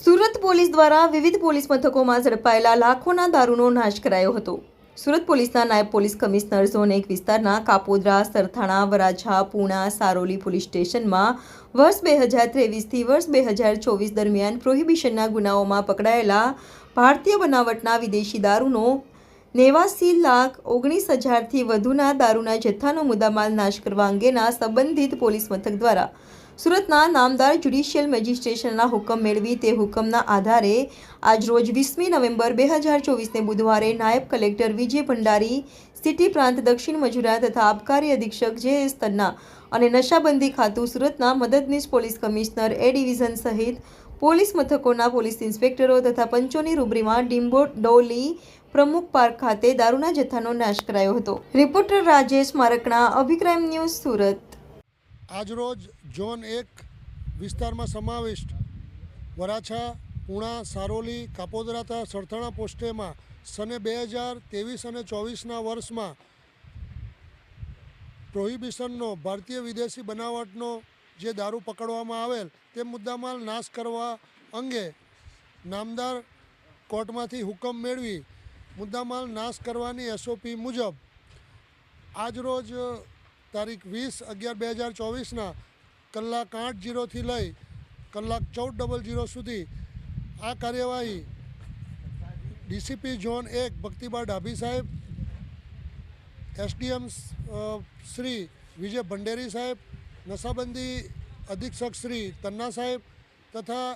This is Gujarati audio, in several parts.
સુરત પોલીસ દ્વારા વિવિધ પોલીસ મથકોમાં ઝડપાયેલા લાખોના દારૂનો નાશ કરાયો હતો. સુરત પોલીસના નાયબ પોલીસ કમિશનર એક વિસ્તારના કાપોદ્રા, સરથાણા, વરાછા, પૂણા, સારોલી પોલીસ સ્ટેશનમાં વર્ષ બે હજાર ત્રેવીસથી વર્ષ બે હજાર ચોવીસ દરમિયાન પ્રોહિબિશનના ગુનાઓમાં પકડાયેલા ભારતીય બનાવટના વિદેશી દારૂનો નેવાસી લાખ ઓગણીસ હજારથી વધુના દારૂના જથ્થાનો મુદ્દામાલ નાશ કરવા અંગેના સંબંધિત પોલીસ મથક દ્વારા સુરતના નામદાર જ્યુડિશિયલ મેજિસ્ટ્રેશનના હુકમ મેળવી તે હુકમના આધારે આજરોજ વીસમી નવેમ્બર બે હજાર ચોવીસને બુધવારે નાયબ કલેક્ટર વિજય ભંડારી, સિટી પ્રાંત દક્ષિણ મજુરા તથા આબકારી અધિક્ષક જે એસ તન્ના અને નશાબંધી ખાતું સુરતના મદદનીશ પોલીસ કમિશનર એ ડિવિઝન સહિત પોલીસ મથકોના પોલીસ ઇન્સ્પેક્ટરો તથા પંચોની રૂબરીમાં ડિમ્બો ડોલી પ્રમુખ પાર્ક ખાતે દારૂના જથ્થાનો નાશ કરાયો હતો. Reporter Rajesh Markana Abhi Crime news Surat. આજરોજ ઝોન એક વિસ્તારમાં સમાવિષ્ટ વરાછા, પૂણા, સારોલી, કાપોદરા તથા સરથાણા પોસ્ટેમાં સને બે હજાર ત્રેવીસ અને ચોવીસના વર્ષમાં પ્રોહિબિશનનો ભારતીય વિદેશી બનાવટનો જે દારૂ પકડવામાં આવેલ તે મુદ્દામાલ નાશ કરવા અંગે નામદાર કોર્ટમાંથી હુકમ મેળવી મુદ્દામાલ નાશ કરવાની એસઓપી મુજબ આજરોજ તારીખ વીસ અગિયાર બે હજાર ચોવીસના કલાક આઠ જીરોથી લઈ કલાક ચૌદ ડબલ જીરો સુધી આ કાર્યવાહી ડીસીપી ઝોન એક ભક્તિબા ડાભી સાહેબ, એસડીએમ શ્રી વિજય ભંડેરી સાહેબ, નશાબંધી અધિક્ષક શ્રી તન્ના સાહેબ તથા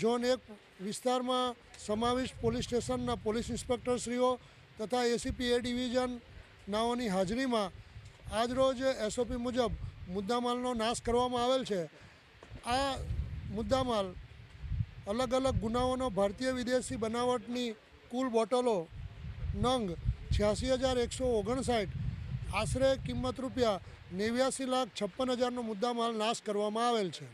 ઝોન એક વિસ્તારમાં સમાવિષ્ટ પોલીસ સ્ટેશનના પોલીસ ઇન્સ્પેક્ટરશ્રીઓ તથા એસીપી એ ડિવિઝન નાઓની હાજરીમાં આજરોજ એસઓપી મુજબ મુદ્દામાલનો નાશ કરવામાં આવેલ છે. આ મુદ્દામાલ અલગ અલગ ગુનાઓનો ભારતીય વિદેશી બનાવટની કુલ બોટલો નંગ છ્યાસી હજાર એકસો ઓગણસાઠ આશરે કિંમત રૂપિયા નેવ્યાસી લાખ છપ્પન હજારનો મુદ્દામાલ નાશ કરવામાં આવેલ છે.